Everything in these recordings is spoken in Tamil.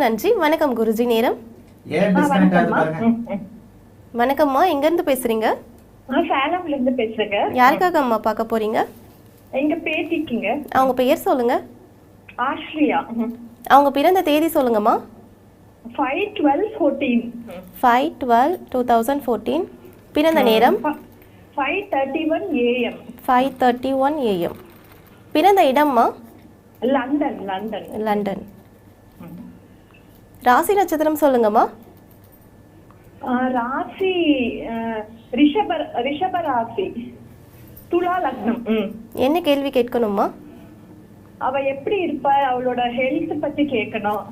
நன்றி. வணக்கம் குருஜி நேரம்? வணக்கம்மா. எங்கேருந்து பேசுறீங்க? நான் சேலம்ல இருந்து பேசுறேங்க. யாருக்காக அம்மா பார்க்க போறீங்க? எங்க பேத்திக்குங்க. அவங்க பெயர் சொல்லுங்க. ஆஸ்ட்ரியா அவங்க பிறந்த தேதி சொல்லுங்கம்மா. Five twelve fourteen five twelve two thousand fourteen பிறந்த நேரம்? Five thirty one AM five thirty one AM பிறந்த இடம்மா? லண்டன் லண்டன் லண்டன் ராசி நட்சத்திரம் சொல்லுங்கம்மா. ஆஹ் ராசி ஆஹ் ரிஷப ரிஷப ராசி துலா லக்னம். என்ன கேள்வி கேட்கணுமா அவ எப்படி இருப்பா? அவளோட ஹெல்த் பத்தி கேட்கணும்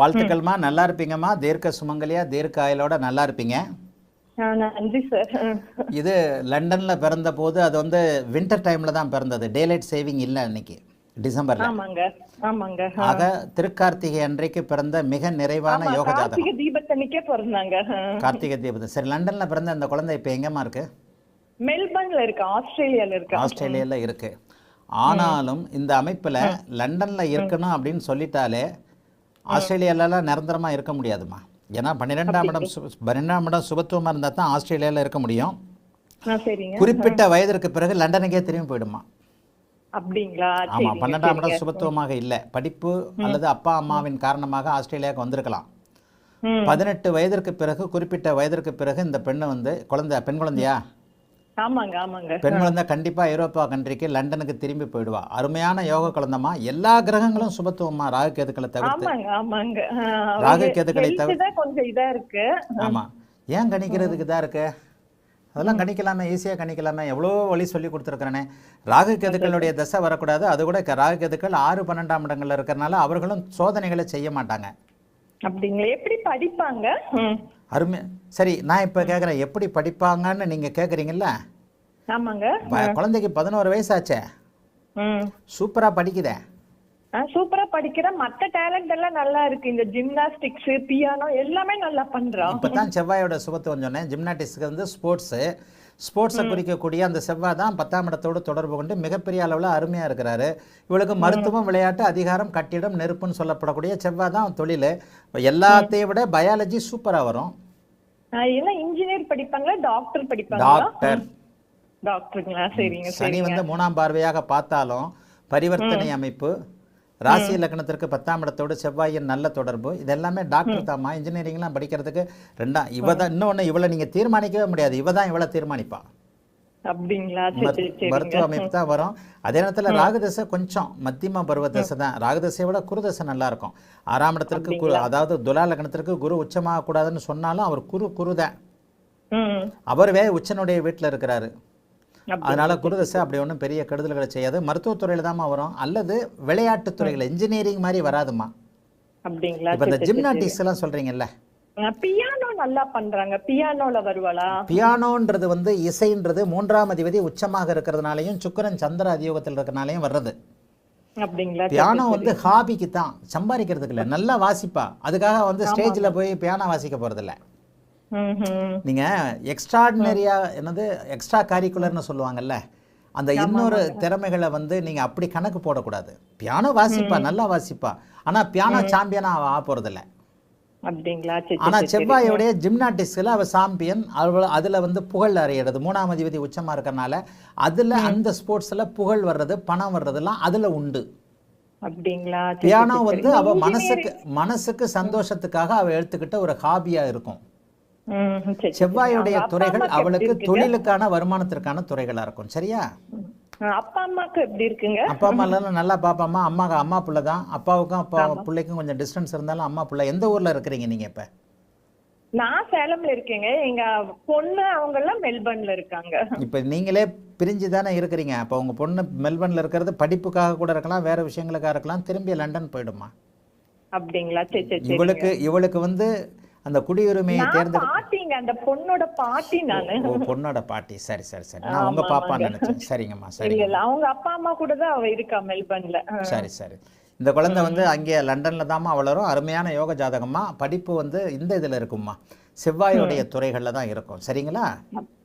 வாழ்த்துக்கள்மா. நல்லா இருப்பீங்கம்மா. தீர்க்க சுமங்கலியா தீர்க்க ஆயுளோட நல்லா இருப்பீங்க. நன்றி சார் இது லண்டன்ல பிறந்த போது அது வந்து வின்டர் டைம்ல தான் பிறந்தது. டேலைட் சேவிங் இல்லை அன்னைக்கு. டிசம்பர்ல. ஆமாங்க ஆக திருக்கார்த்திகை அன்றைக்கு பிறந்த மிக நிறைவான யோக ஜாதகம் கார்த்திகை தீபத்தன்னைக்கே பிறந்தாங்க. கார்த்திகை தீபம் சரி லண்டன்ல பிறந்த அந்த குழந்தை இப்போ எங்கம்மா இருக்கு? மெல்பர்ன்ல இருக்கு ஆஸ்திரேலியால இருக்கு. ஆஸ்திரேலியால இருக்கு. ஆனாலும் இந்த அமைப்புல லண்டன்ல இருக்கணும் அப்படின்னு சொல்லிட்டாலே ஆஸ்திரேலியாலலாம் நிரந்தரமா இருக்க முடியாதுமா? ஏன்னா பன்னிரெண்டாம் இடம் பன்னிரெண்டாம் இடம் சுபத்துவமா இருந்தா தான் ஆஸ்திரேலியால இருக்க முடியும். குறிப்பிட்ட வயதிற்கு பிறகு லண்டனுக்கே திரும்பி போயிடுமா? அப்படிங்களா? ஆமா பன்னெண்டாம். இடம் சுபத்துவமாக இல்லை. படிப்பு அல்லது அப்பா அம்மாவின் காரணமாக ஆஸ்திரேலியாவுக்கு வந்திருக்கலாம். பதினெட்டு வயதிற்கு பிறகு குறிப்பிட்ட வயதிற்கு பிறகு இந்த பெண்ணு வந்து குழந்தை பெண் குழந்தையா? ஆமாங்க ஆமாங்க. பெண் குழந்தை கண்டிப்பா ஐரோப்பா கண்ட்ரிக்கு லண்டனுக்கு திரும்பி போயிடுவா. அருமையான யோக குழந்தைமா எல்லா கிரகங்களும் சுபத்துவமா ராகு கேதுக்களை தவிர்த்து. ஆமாங்க ராகு கேதுக்களை health தவிர- தான் கொஞ்சம் இதா இருக்கு. ஆமா. ஏன் கணிக்கிறதுக்கு தான் இருக்கு? அதெல்லாம் கணிக்கலாமே ஈஸியாக கணிக்கலாமே. எவ்வளோ வழி சொல்லி கொடுத்துருக்கிறேனே. ராகு கேதுக்களுடைய தசை வரக்கூடாது. அது கூட க- ராகு கேதுக்கள் ஆறு பன்னெண்டாம் இடங்கள்ல இருக்கிறனால அவர்களும் சோதனைகளை செய்ய மாட்டாங்க. அப்படிங்களா. எப்படி படிப்பாங்க? ம். அருமை. சரி நான் இப்போ கேட்குறேன் எப்படி படிப்பாங்கன்னு நீங்கள் கேட்குறீங்கல்ல ஆமாங்க. குழந்தைக்கு பதினோரு வயசாச்சே. ம். சூப்பராக படிக்குதே. சூப்பரா படிக்கிற மத்த டேலண்ட் எல்லாம் நல்லா இருக்கு. இந்த ஜிம்னாஸ்டிக்ஸ் பியானோ எல்லாமே நல்லா பண்றான் இப்போ தான் செவ்வாயோட சுபத்துவம் சொன்னேன். ஜிம்னாட்டிக்ஸ்க்கு வந்து ஸ்போர்ட்ஸு ஸ்போர்ட்ஸை குறிக்கக்கூடிய அந்த செவ்வாய் தான் பத்தாம் இடத்தோடு தொடர்பு கொண்டு மிகப்பெரிய அளவில் அருமையாக இருக்கிறாரு. இவளுக்கு மருத்துவம் விளையாட்டு அதிகாரம் கட்டிடம் நெருப்புன்னு சொல்லப்படக்கூடிய செவ்வாய் தான் தொழில். எல்லாத்தையும் விட பயாலஜி சூப்பராக வரும். இன்ஜினியர் படிப்பாங்களா டாக்டர் படிப்பாங்களா? டாக்டர் டாக்டருங்களா சரிங்க சனி வந்து மூணாம் பார்வையாக பார்த்தாலும் பரிவர்த்தனை அமைப்பு. ராசி இலக்கணத்திற்கு பத்தாம் இடத்தோடு செவ்வாயின் நல்ல தொடர்பு. இது எல்லாமே டாக்டர் தாம்மா இன்ஜினியரிங்லாம் படிக்கிறதுக்கு ரெண்டா இவ தான் இன்னொன்று இவளை நீங்கள் தீர்மானிக்கவே முடியாது. இவ தான் இவளை தீர்மானிப்பா. மருத்துவ- அமைப்பு தான் வரும். அதே நேரத்தில் ராகுதசை கொஞ்சம் மத்தியம பருவ தசை தான். ராகுதசையை விட குருதசை நல்லா இருக்கும். ஆறாம் இடத்திற்கு குரு அதாவது துலா லக்னத்திற்கு குரு உச்சமாக கூடாதுன்னு சொன்னாலும் அவர் குரு குரு தான். உச்சனுடைய வீட்டில் இருக்கிறாரு. அதனால குருதசை அப்படி ஒன்றும் பெரிய கெடுதல்களை செய்யாது மருத்துவத்துறையில் தாம்மா வரும். அல்லது விளையாட்டுத் துறையில் இன்ஜினியரிங் மாதிரி வராதுமா அப்படிங்களா? இப்போ இந்த ஜிம்னாட்டிக்ஸ் எல்லாம் சொல்றீங்கல்ல. பியானோ நல்லா பண்றாங்க. பியானோல வருவாளா? பியானோன்றது வந்து இசைன்றது மூன்றாம் அதிபதி உச்சமாக இருக்கிறதுனாலையும் சுக்கிரன் சந்திர அதியோகத்தில் இருக்கிறனாலையும் வர்றது. அப்படிங்களா? பியானோ வந்து ஹாபிக்கு தான் சம்பாதிக்கிறதுக்கு இல்லை. நல்லா வாசிப்பா. அதுக்காக வந்து ஸ்டேஜில் போய் பியானோ வாசிக்க போகிறதில்ல நீங்கள் எக்ஸ்ட்ராடினரியா என்னது எக்ஸ்ட்ரா காரிக்குலர்னு சொல்லுவாங்கல்ல அந்த இன்னொரு திறமைகளை வந்து நீங்கள் அப்படி கணக்கு போடக்கூடாது. பியானோ வாசிப்பா நல்லா வாசிப்பா. ஆனால் பியானோ அப்படிங்களா? சரி ஆனால் சரி, சரி செவ்வாயோடைய ஜிம்னாட்டிக்ஸில் அவள் சாம்பியன் அவள் அதில் வந்து புகழ் அறையிறது மூணாம் அதிபதி உச்சமாக இருக்கறனால அதில் அந்த ஸ்போர்ட்ஸில் புகழ் வர்றது பணம் வர்றதெல்லாம் அதில் உண்டு. அப்படிங்களா? பியானோ வந்து. அவ மனசுக்கு மனசுக்கு சந்தோஷத்துக்காக அவ எடுத்துக்கிட்ட ஒரு ஹாபியா இருக்கும். செவ்வாயுடைய துறைகள் அவளுக்கு? தொழிலுக்கான வருமானத்திற்கான துறைகளா இருக்கும் சரியா? அப்பா அம்மாக்கு எப்படி இருக்குங்க? அப்பா அம்மா எல்லாம் நல்லா பாப்பாம்மா அம்மா அம்மா பிள்ளை தான். அப்பாவுக்கும் அப்பா பிள்ளைக்கும் கொஞ்சம் டிஸ்டன்ஸ் இருந்தாலும் அம்மா பிள்ளை. எந்த ஊர்ல இருக்கிறீங்க நீங்க இப்ப? நான் சேலம்ல இருக்கேங்க. எங்க பொண்ணு அவங்க எல்லாம் மெல்பர்ன்ல இருக்காங்க. இப்ப நீங்களே பிரிஞ்சு தானே இருக்கிறீங்க. அப்போ உங்க பொண்ணு மெல்பர்ன்ல இருக்கிறது படிப்புக்காக கூட இருக்கலாம் வேற விஷயங்களுக்காக இருக்கலாம். திரும்பி லண்டன் போயிடுமா? அப்படிங்களா? இவளுக்கு இவளுக்கு வந்து அந்த குடியுரிமையை நான் தேர்ந்தெடு பாட்டிங்க அந்த பொண்ணோட பாட்டி நானு. ஓ பொண்ணோட பாட்டி. சரி சரி சரி. நான் உங்க ஆமாங்க. நினைச்சேன். சரிங்கம்மா சரிங்க இல்ல. அவங்க அப்பா அம்மா கூட தான் அவ இருக்கா மெல்பர்ன்ல. சரி சரி. இந்த குழந்தை வந்து அங்கே லண்டனில் தாம்மா வளரும். அருமையான யோக ஜாதகம்மா. படிப்பு வந்து இந்த இதில் இருக்கும்மா. செவ்வாயுடைய துறைகளில் தான் இருக்கும். சரிங்களா?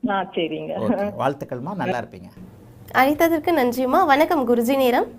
ஆ சரிங்க. வாழ்த்துக்கள்மா. நல்லா இருப்பீங்க. அழைத்ததற்கு நன்றிம்மா. வணக்கம் குருஜி நேரம்.